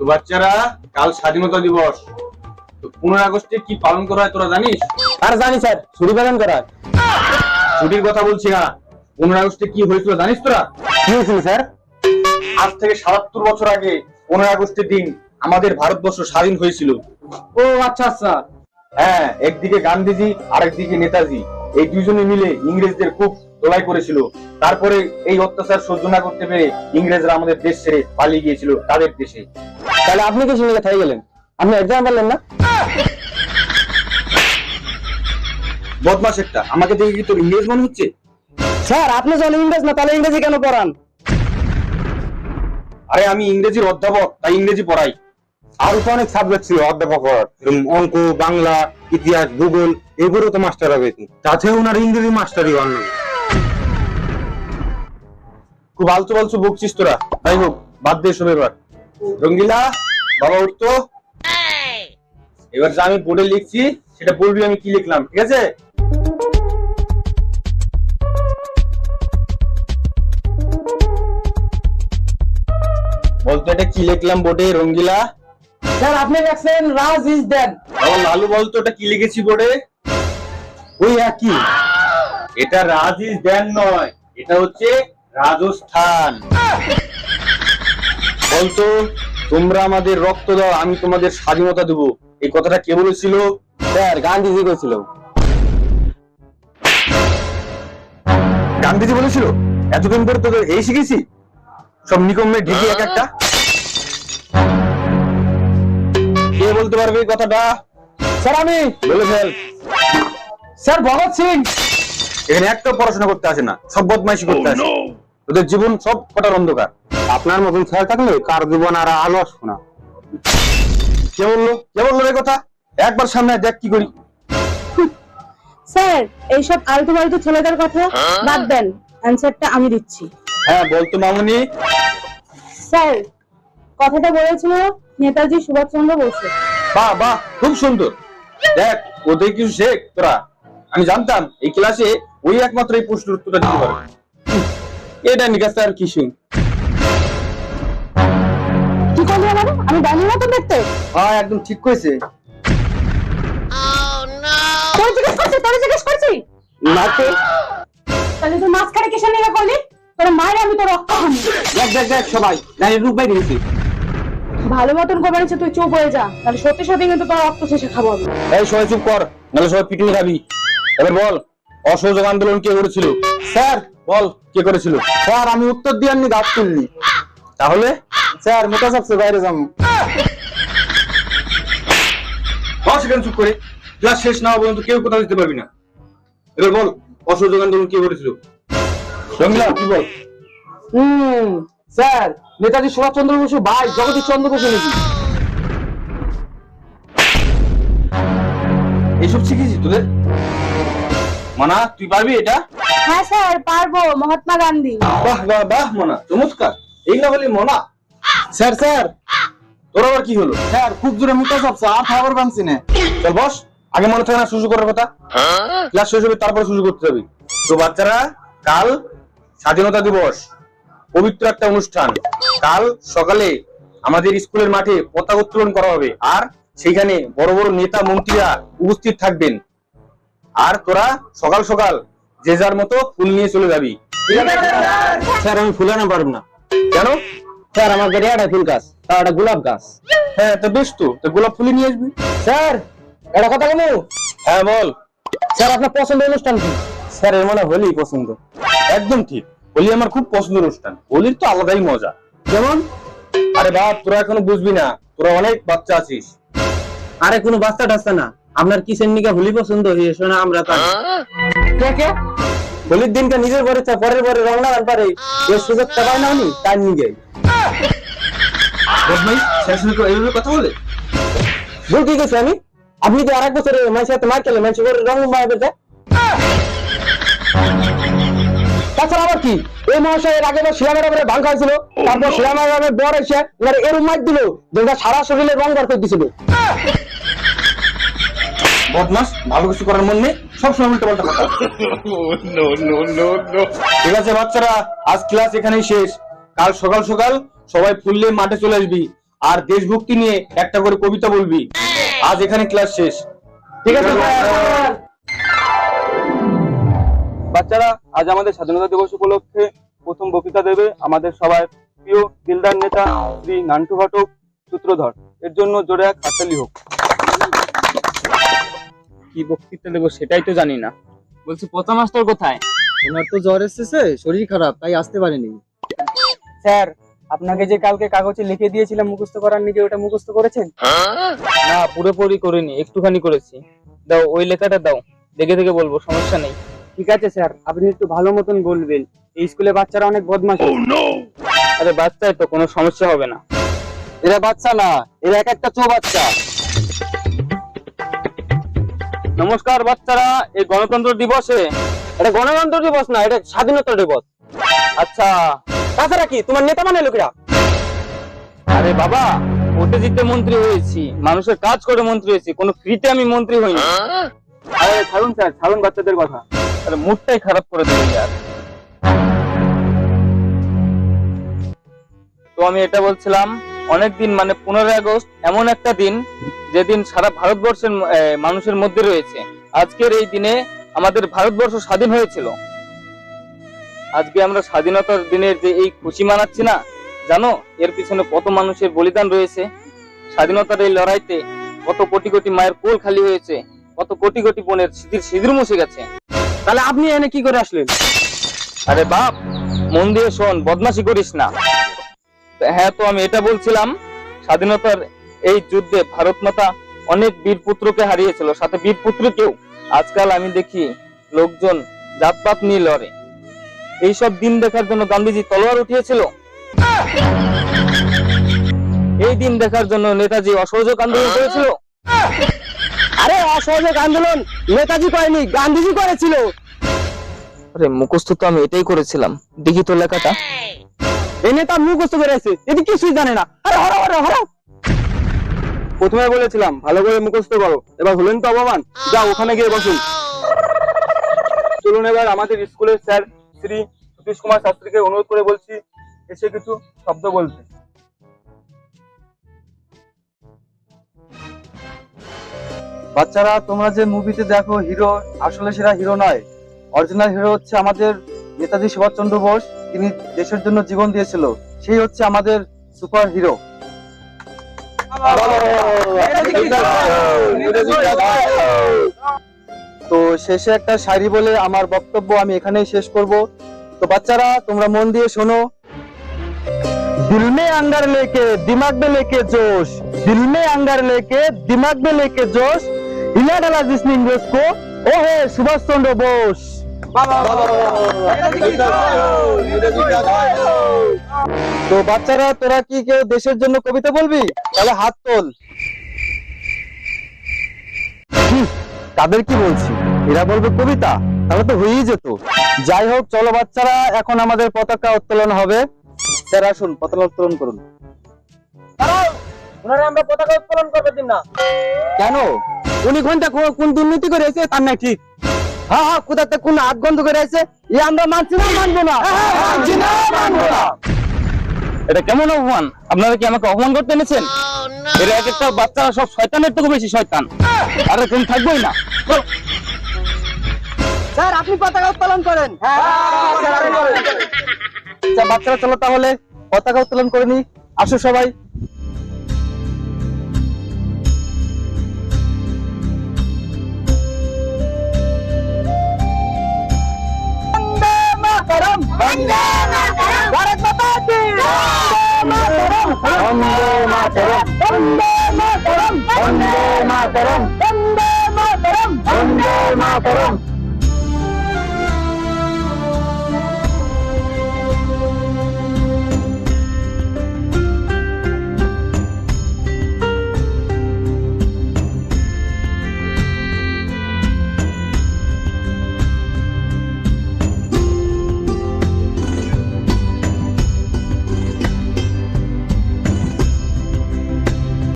তো বাচ্চারা কাল স্বাধীনতা দিবস। তো পনেরো আগস্টে কি পালন করা হয় তোরা জানিস? আর জানি স্যার ছুটি পালন করা হয়। ছুটির কথা বলছি না। পনেরো আগস্টে কি হয়েছিল জানিস তোরা? কি হয়েছিল স্যার? আজ থেকে সাতাত্তর বছর আগে পনেরো আগস্টের দিন আমাদের ভারতবর্ষ স্বাধীন হয়েছিল। ও আচ্ছা আচ্ছা। হ্যাঁ একদিকে গান্ধীজি আর একদিকে নেতাজি। এই দুজনে মিলে ইংরেজদের খুব তোলাই করেছিল। তারপরে এই অত্যাচার সহ্য না করতে পেরে ইংরেজরা আমাদের দেশ ছেড়ে পালিয়ে গিয়েছিল তাদের দেশে। তাহলে আপনি কি শুনে থেকে গেলেন? আপনি এক্সাম পারলেন না? বদমাস একটা। আমাকে দেখে কি তোর ইংরেজ মনে হচ্ছে? স্যার আপনি যখন ইংরেজ না তাহলে ইংরেজি কেন পড়ান? আরে আমি ইংরেজির অধ্যাপক তাই ইংরেজি পড়াই। আরও তো অনেক সাবজেক্ট ছিল অধ্যাপক অঙ্ক বাংলা ইতিহাস ভূগোল এগুলো তো মাস্টার হবে তাতে ওনার ইংরেজি মাস্টারই হন না খুব আলতু ফালতু বকছিস তোরা। যাই হোক বাদ দে সব এবার। রঙ্গিলা বাবা উঠতো। এবার যা আমি বোর্ডে লিখছি সেটা বলবি আমি কি লিখলাম ঠিক আছে? বলতো এটা কি লিখলাম বোর্ডে রঙ্গিলা? স্যার আপনি লেখছেন রাজ ইজ দেন বাবা লালু বলতো এটা কি লিখেছি বোর্ডে ওই একই। এটা রাজিস ব্যান নয় এটা হচ্ছে রাজস্থান বলতো তোমরা আমাদের রক্ত দাও আমি তোমাদের স্বাধীনতা দেবো। এই কথাটা কে বলেছিল? স্যার গান্ধীজি কইছিল গান্ধীজি বলেছিল এতদিন পরে তোদের এই শিখেছি? সব নিকমে ঢিকি এক একটা? কে বলতে পারবে এই কথাটা? স্যার আমি। বলে ফেল। স্যার ভগৎ সিং। এখানে একটা পড়াশোনা করতে আসে না সব বদমাইশি করতে আসে। তোদের জীবন সব কটার অন্ধকার। আপনার মতন স্যার থাকলে কার জীবন আর আলো আসব না। কে বলল? কে বলল রে কথা? একবার সামনে দেখ কি করি। স্যার এইসব আলতু ফালতু ছেলেদের কথা বাদ দেন। অ্যান্সারটা আমি দিচ্ছি। হ্যাঁ বলতো মামুনি। স্যার কথাটা বলেছিল নেতাজি সুভাষচন্দ্র বসু। বাহ বাহ খুব সুন্দর। দেখ ওদের কিছু শেখ তোরা। আমি জানতাম এই ক্লাসে ওই একমাত্র এই প্রশ্নের উত্তরটা দিতে পারবে। এটা নিকাশ আর কি শুন? কি করলি আমাকে আমি জানি না তো দেখতে। হ্যাঁ একদম ঠিক কইছে। তোর জিজ্ঞেস করছি তোর জিজ্ঞেস করছি? না তো। তাহলে তুই মাঝখানে কিসের নিয়ে করলি? তোর মায়ের আমি তোর রক্ত খাব। দেখ দেখ দেখ সবাই। জানি রূপ বাইরে গেছি ভালো মতন কবার হচ্ছে তুই চুপ হয়ে যা। তাহলে সত্যি সত্যি কিন্তু তোর রক্ত শেষে খাব আমি। এই সবাই চুপ কর। নাহলে সবাই পিটুনি খাবি। এবার বল অসহযোগ আন্দোলন কে করেছিল স্যার! বল কে করেছিল? স্যার আমি উত্তর দিয়ে আপনি গাছ তুললি তাহলে? স্যার মোটা সবসে বাইরে যাম বস এখানে চুপ করে। ক্লাস শেষ না হওয়া পর্যন্ত কেউ কথা দিতে পারবি না। এবার বল অসহযোগ আন্দোলন কে করেছিল? রঙ্গিলা কি বল? হুম স্যার নেতাজি সুভাষচন্দ্র বসু ভাই জগদীশ চন্দ্র বসু নাকি? এইসব শিখেছিস তোদের? মানা তুই পারবি এটা? হ্যাঁ স্যার পারব মহাত্মা গান্ধী। বাহ বাহ বাহ মনা চমৎকার। এই না বলে মনা। Sir sir. তোর আবার কি হলো? স্যার খুব জোরে সবসে আর খাবার বানছি না। চল বস আগে মনে থাকে না শুরু করার কথা। ক্লাস শেষ হবে তারপরে শুরু করতে যাবি। তো বাচ্চারা কাল স্বাধীনতা দিবস পবিত্র একটা অনুষ্ঠান। কাল সকালে আমাদের স্কুলের মাঠে পতাকা উত্তোলন করা হবে। আর সেইখানে বড় বড় নেতা মন্ত্রীরা উপস্থিত থাকবেন। আর তোরা সকাল সকাল যে যার মতো ফুল নিয়ে চলে যাবি। স্যার আমি ফুলানো পারব না। কেন? স্যার আমার গাড়ি একটা ফুল গাছ তার একটা গোলাপ গাছ। হ্যাঁ তো বেশ তো তো গোলাপ ফুলি নিয়ে আসবি। স্যার একটা কথা কেন হ্যাঁ বল। স্যার আপনার পছন্দের অনুষ্ঠান কি? স্যার এর মানে হোলি পছন্দ। একদম ঠিক হোলি আমার খুব পছন্দের অনুষ্ঠান হোলির তো আলাদাই মজা। যেমন? আরে বাপ তোরা এখনও বুঝবি না তোরা অনেক বাচ্চা আছিস। আরে কোনো বাচ্চা টাচ্চা না। আপনার কিসের নিকা হোলি পছন্দ হয়ে শোনা আমরা তা হোলির দিনটা নিজের ঘরে পরের ঘরে রং লাগান পারে। এর সুযোগ চাবাই না উনি তার হয়ে এইভাবে কথা বলে? ভুল কি গেছি আমি? আপনি তো আর এক বছরে মানুষের সাথে মার খেলে মানুষের ঘরে রং মারবে যা তাছাড়া আবার কি? এই মহাশয় এর আগে শিলামের উপরে ভাঙ খাইছিল তারপর শিলামের বর এসে এবার এরম মার দিল যেটা সারা শরীরে রং বার করে দিছিল। বদমাস ভালো কিছু করার মন নেই সবসময় উল্টো পাল্টা কথা ঠিক আছে বাচ্চারা আজ ক্লাস এখানেই শেষ। কাল সকাল সকাল সবাই ফুললে মাঠে চলে আসবি আর দেশভক্তি নিয়ে একটা করে কবিতা বলবি। আজ এখানে ক্লাস শেষ। ঠিক আছে বাচ্চারা আজ আমাদের স্বাধীনতা দিবস উপলক্ষে প্রথম বক্তৃতা দেবে আমাদের সবার প্রিয় দিলদার নেতা শ্রী নান্টু ঘটক সূত্রধর। এর জন্য জোরে এক হাততালি হোক। কি বক্তৃতা দেবো সেটাই তো জানি না। বলছি প্রথম মাস্টার কোথায়? ওনার তো জ্বর এসেছে শরীর খারাপ তাই আসতে পারেনি। স্যার আপনাকে যে কালকে কাগজে লিখে দিয়েছিলাম মুখস্থ করার নিজে ওটা মুখস্থ করেছেন? না পুরোপুরি করিনি একটুখানি করেছি। দাও ওই লেখাটা দাও দেখে দেখে বলব সমস্যা নেই। ঠিক আছে স্যার আপনি একটু ভালো মতন বলবেন। এই স্কুলে বাচ্চারা অনেক বদমাশ। আরে বাচ্চায় তো কোনো সমস্যা হবে না। এরা বাচ্চা না এরা এক একটা চো বাচ্চা নমস্কার বাচ্চারা, এই গণতন্ত্র দিবসে। এটা গণতন্ত্র দিবস না, এটা স্বাধীনতা দিবস। আচ্ছা তাছাড়া কি, তোমার নেতা মানে লোকেরা? আরে বাবা ভোটে জিতে মন্ত্রী হয়েছি, মানুষের কাজ করে মন্ত্রী হয়েছি, কোনো ফ্রিতে আমি মন্ত্রী হইনি। আরে ছাড়ুন স্যার, ছাড়ুন বাচ্চাদের কথা। আরে মুডটাই খারাপ করে দিলেন ইয়ার তো আমি এটা বলছিলাম অনেক দিন মানে পনেরোই আগস্ট এমন একটা দিন যেদিন সারা ভারতবর্ষের মানুষের মধ্যে রয়েছে। আজকের এই দিনে আমাদের ভারতবর্ষ স্বাধীন হয়েছিল। আজকে আমরা স্বাধীনতার দিনের যে এই খুশি মানাচ্ছি না জানো? এর পিছনে কত মানুষের বলিদান রয়েছে। স্বাধীনতার এই লড়াইতে কত কোটি কোটি মায়ের কোল খালি হয়েছে কত কোটি কোটি বোনের সিঁদুর সিঁদুর মুছে গেছে। তাহলে আপনি এনে কি করে আসলেন? আরে বাপ মন দিয়ে শোন বদমাশি করিস না। হ্যাঁ তো আমি এটা বলছিলাম স্বাধীনতার এই যুদ্ধে ভারত মাতা অনেক বীর পুত্রকে হারিয়েছিল। সাথে বীর পুত্রকেও আজকাল আমি দেখি লোকজন জাতপাত নিয়ে লড়ে। এইসব দিন দেখার জন্য গান্ধীজি তলোয়ার উঠিয়েছিল। এই দিন দেখার জন্য নেতাজি অসহযোগ আন্দোলন করেছিল। আরে অসহযোগ আন্দোলন নেতাজি করেনি গান্ধীজি করেছিল। আরে মুখস্থ তো আমি এটাই করেছিলাম। দেখি তো লেখাটা। এই নেতা মুখস্থ করে আছে এটি কিছুই জানে না। আরে হরো হরো হরো প্রথমে বলেছিলাম, ভালো করে মুখস্থ করো। এবার হলেন তো অপমান। যাও, ওখানে গিয়ে বসুন। চলুন এবার আমাদের স্কুলের স্যার শ্রী সতীশ কুমার শাস্ত্রীকে অনুরোধ করে বলছি, এসে কিছু শব্দ বলতে। বাচ্চারা, তোমরা যে মুভিতে দেখো হিরো আসলে সেটা হিরো নয়। অরিজিনাল হিরো হচ্ছে আমাদের নেতাজি সুভাষচন্দ্র বোস তিনি দেশের জন্য জীবন দিয়েছিল সেই হচ্ছে আমাদের সুপার হিরো তো শেষে একটা শায়রি বলে আমার বক্তব্য আমি এখানেই শেষ করব তো বাচ্চারা তোমরা মন দিয়ে শোনো दिल में अंगर लेके दिमाग में लेके जोश दिल में अंगर लेके दिमाग में लेके जोश हिला डाला जिसने इंग्रेज को ओ है सुभाष चंद्र बोस তো বাচ্চারা তোরা কি কেউ দেশের জন্য কবিতা বলবি? তাহলে হাত তোল। তাদের কি বলছি? এরা বলবে কবিতা তাহলে তো হয়েই যেত। যাই হোক চলো বাচ্চারা এখন আমাদের পতাকা উত্তোলন হবে। স্যার আসুন পতাকা উত্তোলন করুন। আমরা পতাকা উত্তোলন করবে দিন না কেন? উনি ঘণ্টা কোন দুর্নীতি করে এসে তার না ঠিক? হ্যাঁ হ্যাঁ কোথাতে কোন হাত গন্ধ করে এ আমরা মানছি না মানবো না মানছি না মানবো না এটা কেমন অপমান আপনারা কি আমাকে অপমান করতে এনেছেন এরা এক একটা বাচ্চারা সব শয়তানের থেকে বেশি শয়তান আর এরকম থাকবোই না স্যার আপনি পতাকা উত্তোলন করেন আচ্ছা বাচ্চারা চলো তাহলে পতাকা উত্তোলন করে নি আসো সবাই மாதரம். வந்தே மாதரம். பாரத் மாதா கி மாதரம். வந்தே மாதரம். வந்தே மாதரம். வந்தே மாதரம். வந்தே மாதரம். வந்தே மாதரம்.